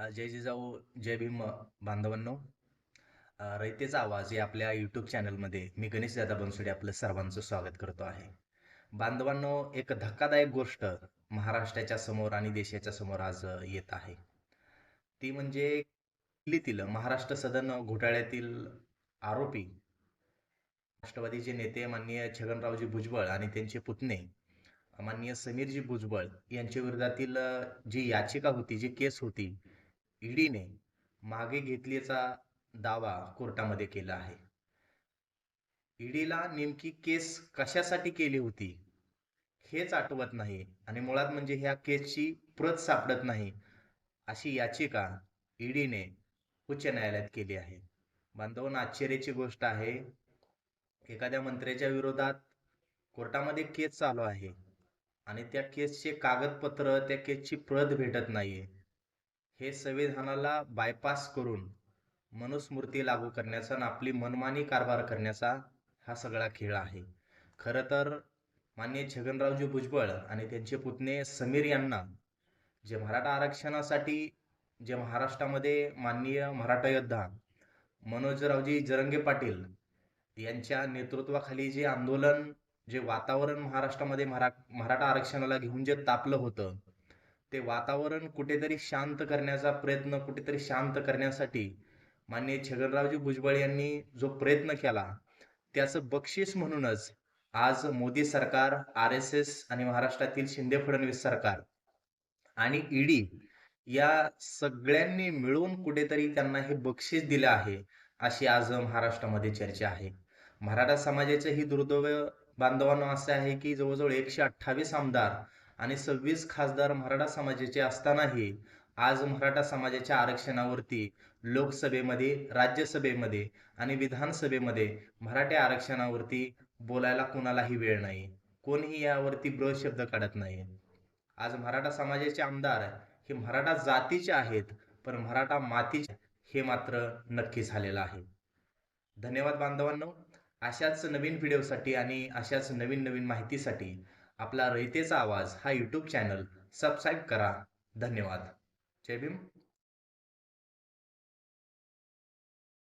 जय जिजाऊ जय भीम बांधवांनो. रयतेचा आवाज या आपल्या यूट्यूब चॅनलमध्ये मी गणेश दादा बनसोडे आपलं सर्वांचं स्वागत करतो आहे. बांधवांनो एक धक्कादायक गोष्ट महाराष्ट्राच्या समोर आणि देशाच्या समोर आज येत आहे. ती म्हणजे दिल्लीतील महाराष्ट्र सदन घोटाळ्यातील आरोपी राष्ट्रवादीचे नेते माननीय छगनरावजी भुजबळ आणि त्यांचे पुतणे माननीय समीरजी भुजबळ यांच्या विरोधातील जी याचिका होती जी केस होती ईडीने मागे घेतल्याचा दावा कोर्टामध्ये केला आहे. ईडीला नेमकी केस कशासाठी केली होती हेच आठवत नाही आणि मुळात म्हणजे ह्या केसची प्रत सापडत नाही अशी याचिका ईडीने उच्च न्यायालयात केली आहे. बांधवांना आश्चर्याची गोष्ट आहे. एखाद्या मंत्र्याच्या विरोधात कोर्टामध्ये केस चालू आहे आणि त्या केसचे कागदपत्र त्या केसची प्रत भेटत नाहीये. हे संविधानाला बायपास करून मनुस्मृती लागू करण्याचा आणि आपली मनमानी कारभार करण्याचा हा सगळा खेळ आहे. खरं तर माननीय छगनरावजी भुजबळ आणि त्यांचे पुतणे समीर यांना जे मराठा आरक्षणासाठी जे महाराष्ट्रामध्ये माननीय मराठा योद्धा मनोजरावजी जरंगे पाटील यांच्या नेतृत्वाखाली जे आंदोलन जे वातावरण महाराष्ट्रामध्ये मरा मराठा आरक्षणाला घेऊन जे तापलं होतं ते वातावरण कुठेतरी शांत करण्याचा प्रयत्न कुठेतरी शांत करण्यासाठी माननीय छगनरावजी भुजबळ यांनी जो प्रयत्न केला त्याचं बक्षीस म्हणूनच आज मोदी सरकार आर एस एस आणि महाराष्ट्रातील शिंदे फडणवीस सरकार आणि ईडी या सगळ्यांनी मिळून कुठेतरी त्यांना हे बक्षीस दिलं आहे अशी आज महाराष्ट्रामध्ये चर्चा आहे. मराठा समाजाचे ही दुर्दैव बांधवांना असे आहे की जवळजवळ एकशे अठ्ठावीस आमदार आणि सव्वीस खासदार मराठा समाजाचे असतानाही आज मराठा समाजाच्या आरक्षणावरती लोकसभेमध्ये राज्यसभेमध्ये आणि विधानसभेमध्ये मराठी आरक्षणावरती बोलायला कोणालाही वेळ नाही. कोणीही यावरती ब्र शब्द काढत नाही. आज मराठा समाजाचे आमदार हे मराठा जातीचे आहेत पण मराठा मातीचे हे मात्र नक्की झालेलं आहे. धन्यवाद बांधवांनो. अशाच नवीन व्हिडिओसाठी आणि अशाच नवीन नवीन माहितीसाठी आपला रयतेचा आवाज हा यूट्यूब चॅनल सबस्क्राईब करा. धन्यवाद. जय भीम.